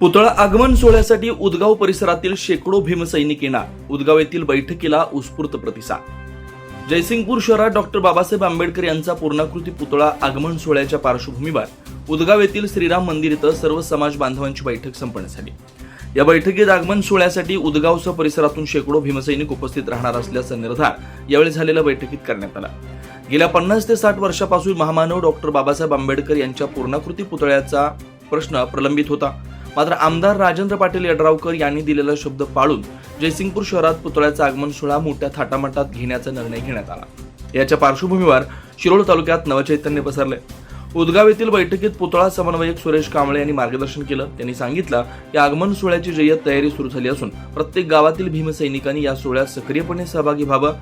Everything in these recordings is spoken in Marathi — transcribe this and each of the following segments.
पुतळा आगमन सोहळ्यासाठी उदगाव परिसरातील शेकडो भीमसैनिक येणार. उदगाव येथील बैठकीला उत्स्फूर्त प्रतिसाद. जयसिंगपूर शहरात डॉक्टर बाबासाहेब आंबेडकर यांचा पूर्णाकृती पुतळा आगमन सोहळ्याच्या पार्श्वभूमीवर उदगाव येथील श्रीराम मंदिर इथं सर्व समाज बांधवांची बैठक संपन्न झाली. या बैठकीत आगमन सोहळ्यासाठी उदगावसह परिसरातून शेकडो भीमसैनिक उपस्थित राहणार असल्याचा निर्धार यावेळी झालेल्या बैठकीत करण्यात आला. गेल्या पन्नास ते साठ वर्षापासून महामानव डॉक्टर बाबासाहेब आंबेडकर यांच्या पूर्णाकृती पुतळ्याचा प्रश्न प्रलंबित होता. मात्र आमदार राजेंद्र पाटील यड्रावकर यांनी दिलेला शब्द पाळून जयसिंगपूर शहरात पुतळ्याचा आगमन सोहळा मोठ्या थाटामाटात घेण्याचा निर्णय घेण्यात आला. याच्या पार्श्वभूमीवर शिरोळ तालुक्यात नवचैतन्य पसरले. उदगाव येथील बैठकीत पुतळा समन्वयक सुरेश कांबळे यांनी मार्गदर्शन केलं. त्यांनी सांगितलं की आगमन सोहळ्याची जय्यत तयारी सुरू झाली असून प्रत्येक गावातील भीमसैनिकांनी या सोहळ्यात सक्रियपणे सहभागी व्हावं.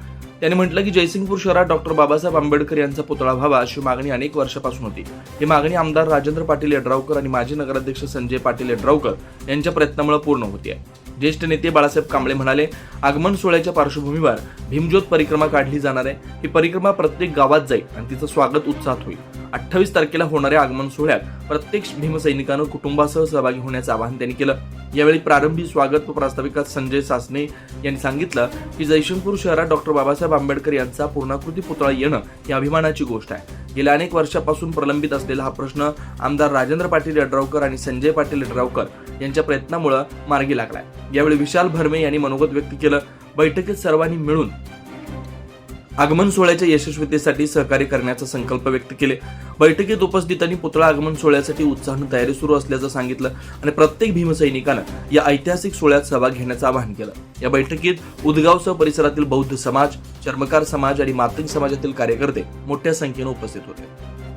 त्यांनी म्हटलं की जयसिंगपूर शहरात डॉक्टर बाबासाहेब आंबेडकर यांचा पुतळा व्हावा अशी मागणी अनेक वर्षापासून होती. ही मागणी आमदार राजेंद्र पाटील यड्रावकर आणि माजी नगराध्यक्ष संजय पाटील यड्रावकर यांच्या प्रयत्नामुळे पूर्ण होती ज्येष्ठ नेते बाळासाहेब कांबळे म्हणाले आगमन सोहळ्याच्या पार्श्वभूमीवर भीमज्योत परिक्रमा काढली जाणार आहे. ही परिक्रमा प्रत्येक गावात जाईल आणि तिचं स्वागत उत्साहात होईल. अठ्ठावीस तारखेला होणाऱ्या आगमन सोहळ्यात प्रत्येक भीमसैनिकानं कुटुंबासह सहभागी होण्याचं आवाहन त्यांनी केलं. यावेळी प्रारंभी स्वागत व प्रास्ताविकात संजय सासने यांनी सांगितलं की जयशंपूर शहरात डॉक्टर बाबासाहेब आंबेडकर यांचा पूर्णाकृती पुतळा येणं ही अभिमानाची गोष्ट आहे. गेल्या अनेक वर्षापासून प्रलंबित असलेला हा प्रश्न आमदार राजेंद्र पाटील यड्रावकर आणि संजय पाटील यड्रावकर यांच्या प्रयत्नामुळे मार्गी लागलाय. यावेळी विशाल भरमे यांनी मनोगत व्यक्त केलं. बैठकीत सर्वांनी मिळून आगमन सोहळ्याच्या यशस्वीतेसाठी सहकार्य करण्याचा संकल्प व्यक्त केले. बैठकीत उपस्थितांनी पुतळा आगमन सोहळ्यासाठी उत्साहानं तयारी सुरू असल्याचं सांगितलं आणि प्रत्येक भीमसैनिकानं या ऐतिहासिक सोहळ्यात सहभाग घेण्याचं आवाहन केलं. या बैठकीत उदगावसह परिसरातील बौद्ध समाज चर्मकार समाज आणि मातंग समाजातील कार्यकर्ते मोठ्या संख्येनं उपस्थित होते.